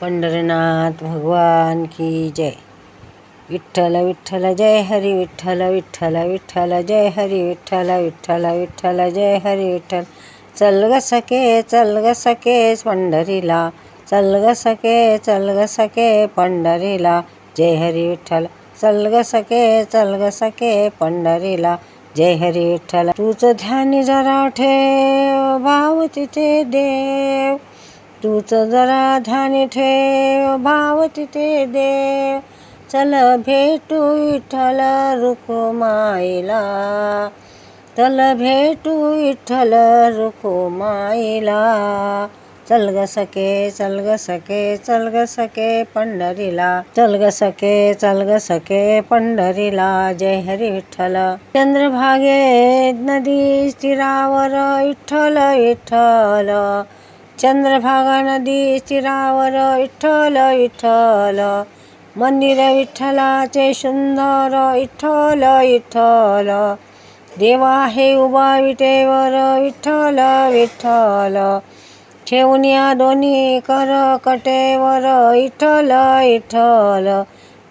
पंढरनाथ भगवान की जय। विठ्ठल विठ्ठल जय हरी विठ्ठल विठ्ठल विठ्ठल जय हरी विठ्ठल विठ्ठल विठ्ठल जय हरी विठ्ठल। चल ग सखे चल ग सके पंढरीला चल ग सके चल ग सके पंढरीला। जय हरी विठ्ठल चल ग सके चल ग सके पंढरीला। जय हरी विठ्ठल तुझं ध्यानी जरा ठेव भाव तिथे देव। तूच जरा ध्यान ठेव भाव तिथे देव. चल भेटू विठ्ठल रुखमाईला चल भेटू विठ्ठल रुखमाईला चल ग सके चल ग सके चल ग सके पंढरीला. चल ग सके चल ग सके पंढरीला. जय हरी विठ्ठल चंद्रभागे नदी तीरावर विठ्ठल विठ्ठल चंद्रभागा नदी तीरावर विठ्ठल विठ्ठल. मंदिर विठ्ठलाचे सुंदर विठ्ठल विठ्ठल. देवा हे उभा विटेवर विठ्ठल विठ्ठल. ठेवून या दोन्ही कर कटेवर विठ्ठल विठ्ठल.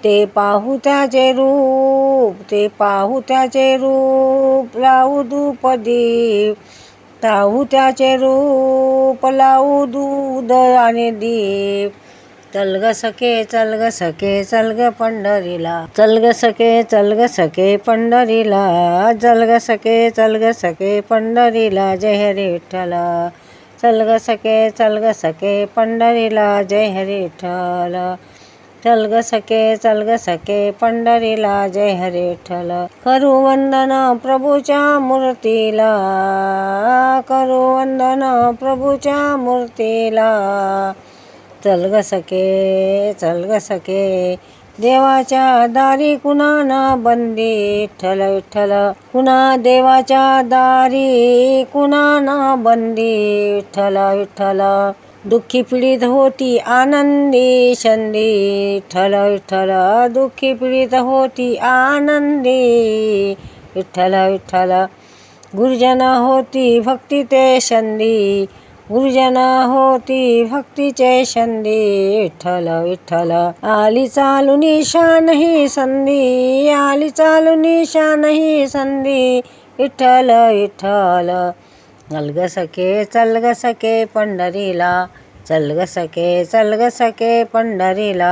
ते पाहू त्याचे रूप ते पाहू त्याचे रूप लावू धूपदीप. ताहू त्याचे रूप लावू दूध आणि दीप. चल ग सखे चल ग सखे चल ग पंढरीला. चल ग सखे चल ग सखे पंढरीला. चल ग सखे चल ग सखे पंढरीला. जय हरी विठ्ठल. चल ग सखे चल ग सखे पंढरीला. जय हरी विठ्ठल. चल ग सखे चल ग सखे पंढरीला जय हरे विठ्ठल करू वंदन प्रभूच्या मूर्तीला करू वंदन प्रभूच्या मूर्तीला. चल ग सखे चल ग सखे देवाच्या दारी कुणा ना बंदी विठ्ठल विठ्ठल कुणा देवाच्या दारी कुणा ना बंदी विठ्ठल विठ्ठल दुःखी पीडित होती आनंदी छंदे विठ्ठल विठ्ठल दुःखी पीडित होती आनंदी विठ्ठल विठ्ठल. गुरुजन होती भक्ती ते छंदी. गुरुजन होती भक्तीचे छंदी. विठ्ठल विठ्ठल. आली चालून शान ही संधी. आली चालून शान ही संधी. विठ्ठल विठ्ठल. चल ग सखे चल ग सखे पंढरीला. चल ग सखे चल ग सखे पंढरीला.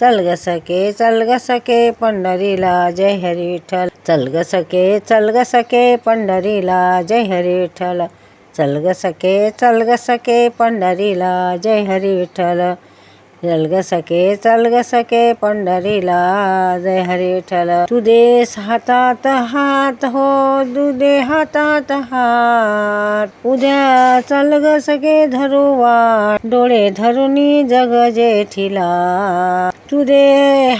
चल ग सखे चल ग सखे पंढरीला. जय हरी विठ्ठल. चल ग सखे चल ग सखे पंढरीला. जय हरी विठ्ठल. चल ग सखे चल ग सखे पंढरीला. जय हरी विठ्ठल. चल सके चलग सके पंढरीला. जय हरी विठ्ठल तू देस हातात हात हो दुदे हातात हात. उद्या चलग सके सखे धरू वाट डोळे धरुनी जग जेठीला. तू दे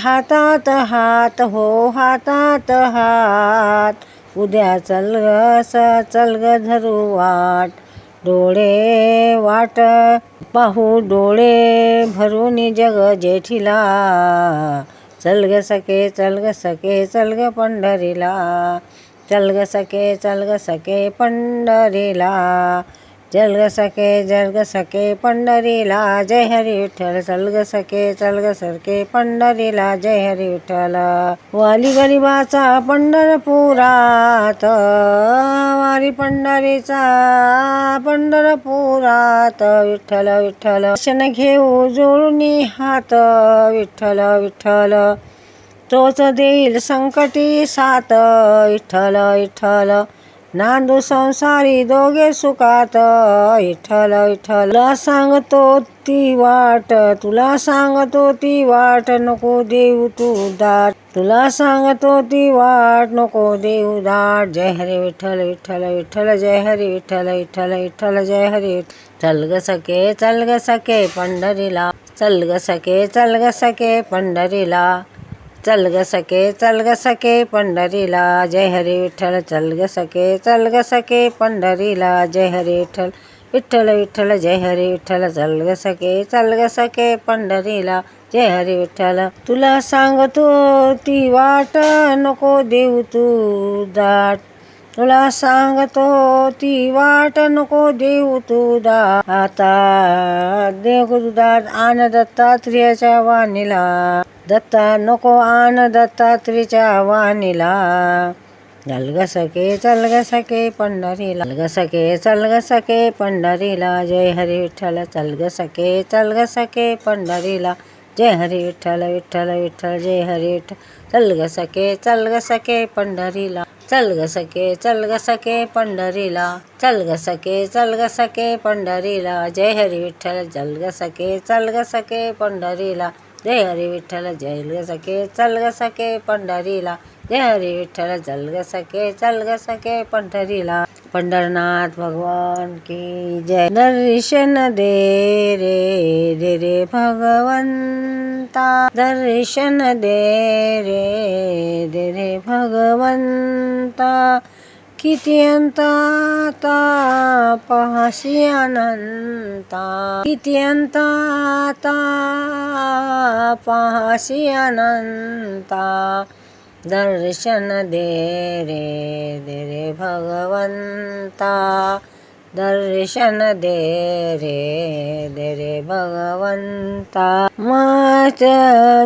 हातात हात हो हातात हात. उद्या चलग स चलग ग धरू वाट डोळे वाट पाहू डोळे भरून जग जेठीला. चल ग सके चल ग सके चल ग पंढरीला. चल ग सके चल ग सके पंढरीला. जलग सके जलग सके पंढरीला जय हरी विठ्ठल. चलग सके चलग सरके पंढरीला जय हरी विठ्ठल. वाली गरिबाचा पंढरपुरात वारी पंढरीचा पंढरपुरात. विठ्ठल विठ्ठल दर्शन घेऊ जोडून हात. विठ्ठल विठ्ठल तोच देईल संकटी सात. विठ्ठल विठ्ठल नांदू संसारी दोघे सुखात विठ्ठल विठ्ठल सांगतो ती वाट तुला सांगतो ती वाट नको देऊ तू दाट. तुला सांगतो ती वाट नको देऊ दाट. जय हरी विठ्ठल विठ्ठल विठ्ठल जय हरी विठ्ठल विठ्ठल विठ्ठल जय हरी चल ग सके चल ग सके पंढरीला. चल ग सके चल ग सके पंढरीला. चल ग सके चल ग सके पंढरीला जय हरी विठ्ठल चल ग सके चल ग सके पंढरीला जय हरी विठ्ठल विठ्ठल विठ्ठल जय हरी विठ्ठल चल ग सके चल ग सके पंढरीला जय हरी विठ्ठल. तुला सांगतो ती वाट नको देऊ तू दाट. तुला सांगतो ती वाट नको देऊ तू दा आता देव दुधात आण दत्तात्रेयाच्या वाणीला. दत्ता नको आण दत्तात्रीच्या वाणीला चल ग सके चल ग सखे पंढरीला. ग सखे चल ग पंढरीला. जय हरी विठ्ठल चल ग सखे चल ग पंढरीला. जय हरी विठ्ठल विठ्ठल विठ्ठल. जय हरी विठ्ठल चल ग सखे चल ग पंढरीला. चल ग सखे चल ग पंढरीला. चल ग सखे चल ग पंढरीला. जय हरी विठ्ठल चल ग सखे चल ग पंढरीला. जय हरी विठ्ठल जय ग सखे चल ग सखे पंढरीला. जय हरी विठ्ठल चल ग सखे चल ग सखे पंढरीला. पंढरनाथ भगवान की जय. दर्शन दे रे दे रे भगवंता. दर्शन दे रे दे रे भगवंता. किती अंता पहासी अनंता किती अंता पहासी अनंता दर्शन दे रे दे रे भगवंता। दर्शन दे रे दे रे भगवंता। माच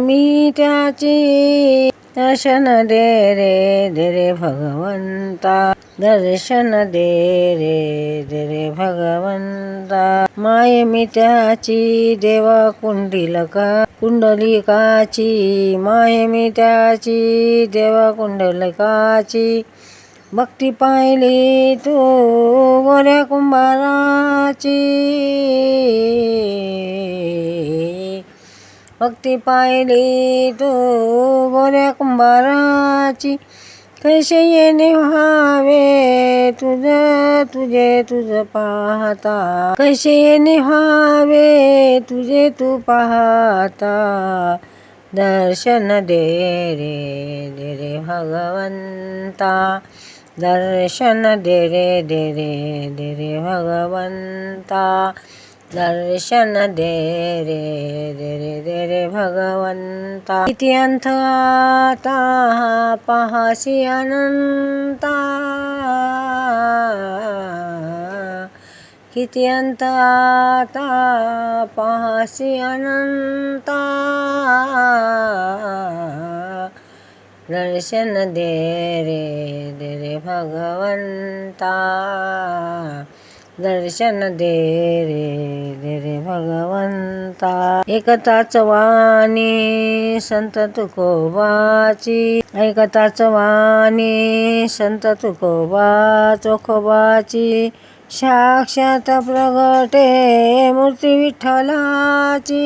मी त्याची दर्शन दे रे दे रे भगवंता. दर्शन दे रे दे रे भगवंता. माय मी त्याची देवा कुंडलिका कुंडलिकाची. माय मी त्याची देवा कुंडलिकाची. भक्ती पाहिली तू गोऱ्या कुंभाराची. भक्ती पाहिली तू गोऱ्या कुंभाराची. कैसे येणे व्हावे तुझ तुझे तुझ पाहता. कैसे येणे व्हावे तुझे तू पाहता. दर्शन दे रे दे रे भगवंता. दर्शन दे रे दे रे दे रे भगवंता. दर्शन दे रे दे रे दे रे भगवंता। किती अंत आता पहासी अनंता किती अंत आता पहासी अनंता दर्शन दे रे दे रे भगवंता। दर्शन दे रे दे रे भगवंता. एकताच वाणी संत तुकोबाची. ऐकताच वाणी संत तुकोबा चोखोबाची. साक्षात प्रगटे मूर्ती विठ्ठलाची.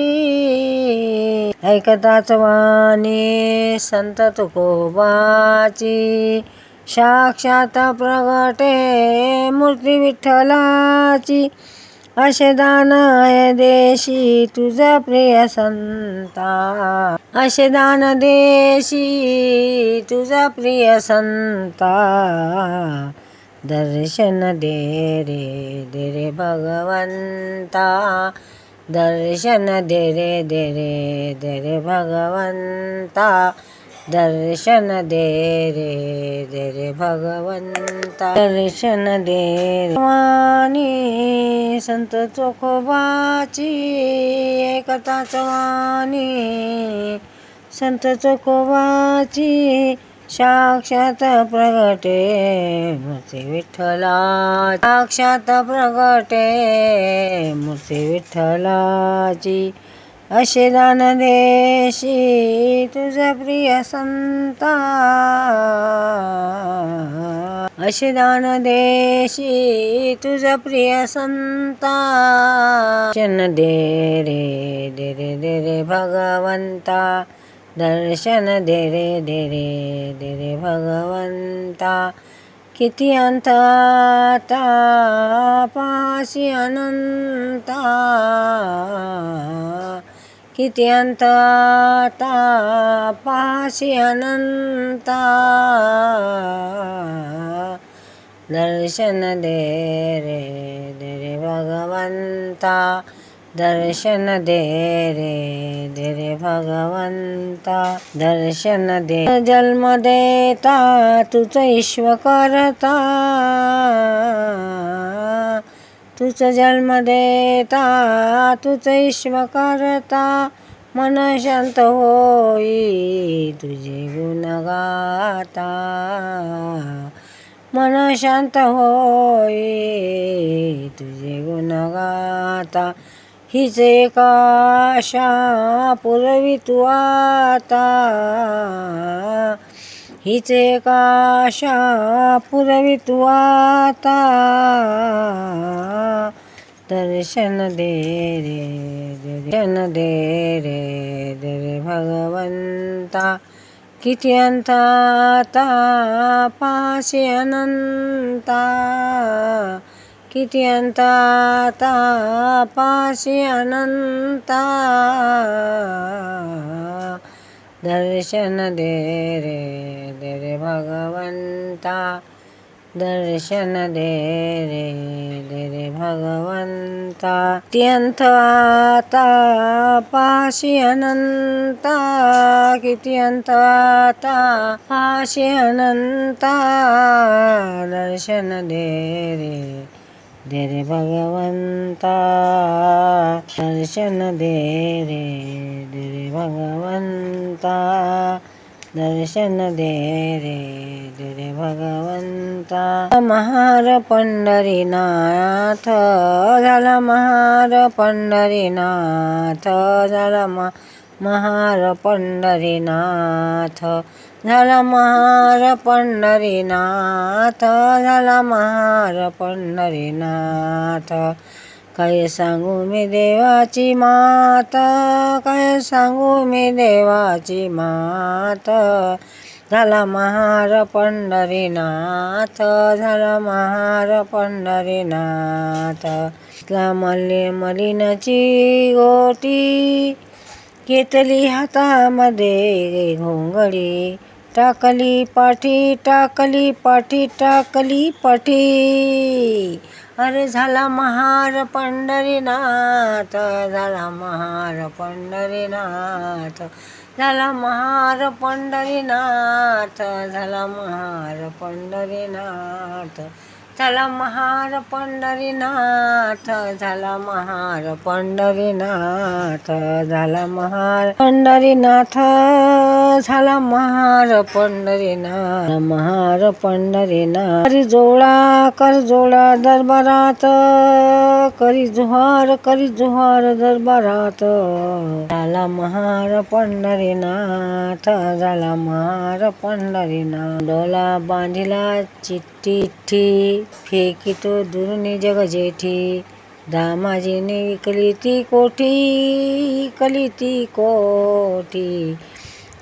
ऐकताच वाणी संत तुकोबाची. साक्षात प्रगटे मूर्ती विठ्ठलाची असे दान आहे देशी तुझा प्रिय संता. असे दान देशी तुझा प्रिय संता. दर्शन दे रे दे रे भगवंता. दर्शन दे रे दे रे दे रे भगवंता. दर्शन दे रे दे रे भगवंता. दर्शन दे रे. वाणी संत चोखोबाची एकताच वाणी. संत चोखोबाची साक्षात प्रगटे. मूर्ती विठ्ठला. साक्षात प्रगटे. मूर्ती विठ्ठलाची. असे दान देशी तुझा प्रिय संता. असे देशी तुझा प्रिय संता. शन दे रे दे रे दे रे भगवंता. दर्शन दे रे दे रे दे रे भगवंता. किती अंतता पाशी अनंता. किती अंतता पाशी अनंता दर्शन दे रे दे रे भगवंता दर्शन दे रे दे रे भगवंता दर्शन दे जन्म देता तुझ ईश्व करता तुझ जन्म देता तुच ईश्व करता मन शांत होई तुझे गुण गाता. मन शांत होई तुझे गुण गाता. हीच एक आशा पुरवी तू आता. हिचे काशा आशा आता. दर्शन दे रे दर्शन दे रे रे भगवंता. किती अंताता पाशी अनंता. किती अंताता पाशी अनंता. दर्शन दे रे दे रे भगवंता. दर्शन दे रे दे रे भगवंता. अत्यंत आता पाशी अनंता. किती अंत आता पाशी अनंता. दर्शन दे रे. दे रे भगवंता दर्शन दे रे दे रे भगवंता दर्शन दे रे दे रे भगवंता। महार पंढरीनाथ झाला महार पंढरीनाथ झाला महार पंढरीनाथ। झाला महार पंढरीनाथ झाला महार पंढरीनाथ. काय सांगू मी देवाची मात काय सांगू मी देवाची मात. झाला महार पंढरीनाथ झाला महार पंढरीनाथ. इथला मल्ले मलिनाची गोटी घेतली हातामध्ये घोंगडी. टाकली पाठी टाकली पाठी टाकली पाठी. अरे झाला महार पंढरीनाथ झाला महार पंढरीनाथ झाला महार पंढरीनाथ झाला महार पंढरीनाथ. झाला महार पंढरीनाथ झाला महार पंढरीनाथ झाला महार पंढरीनाथ झाला महार पंढरीनाथ महार पंढरीनाथ. करी जोळा कर जोळा दरबारात करी जुहार करी जुहार दरबारात. झाला महार पंढरीनाथ झाला महार पंढरीनाथ. डोला बांधिला चिठ्ठी फेकितो दुर्नी जग जेठी. दामाजीने विकली ती कोठी विकली ती कोठी.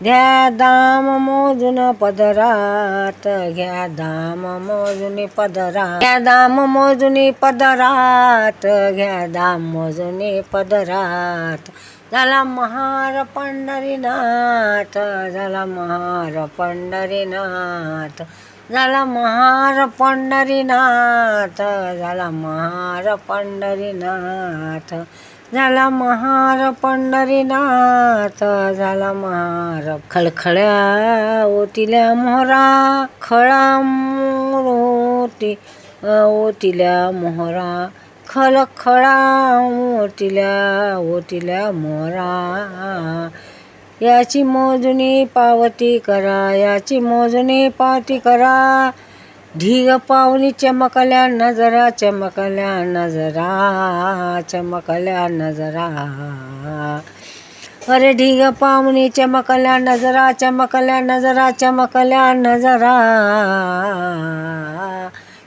घ्या दाम मोजून पदरात घ्या दाम मोजून पदरात. घ्या दाम मोजून पदरात घ्या दाम मोजून पदरात. झाला महार पंढरीनाथ झाला महार पंढरीनाथ. झाला महार पंढरीनाथ झाला महार पंढरीनाथ झाला महार पंढरीनाथ झाला महार खळखळ्या ओतिल्या मोहरा खळा मोती ओतिल्या मोहरा खळखळा ओतिल्या ओतिल्या मोहरा. याची मोजणी पावती करा याची मोजणी पावती करा. ढीग पावली चमकल्या नजरा चमकल्या नजरा चमकल्या नजरा. अरे ढीग पावनी चमकल्या नजरा चमकल्या नजरा चमकल्या नजरा.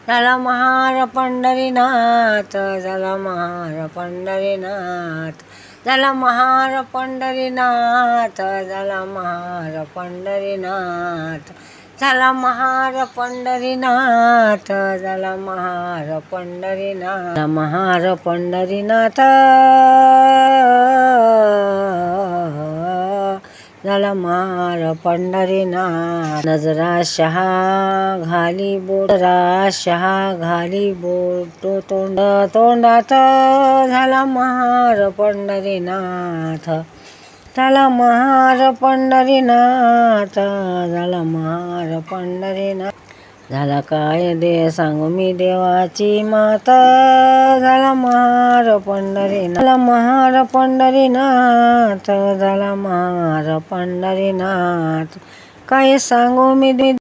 झाला महार पंढरीनाथ झाला महार पंढरीनाथ. झाला महार पंढरीनाथ झाला महार पंढरीनाथ झाला महार पंढरीनाथ झाला महार पंढरीनाथ महार पंढरीनाथ. झाला महार पंढरीनाथ नजरा शहा घाली बोटरा शहा घाली बोट. तोंड तोंडात झाला महार पंढरीनाथ झाला महार पंढरीनाथ झाला महार पंढरीनाथ झाला काय दे सांगू मी देवाची माता? झाला महार पंढरीनाथ झाला महार पंढरीनाथ झाला महार पंढरीनाथ. काय सांगू मी दे-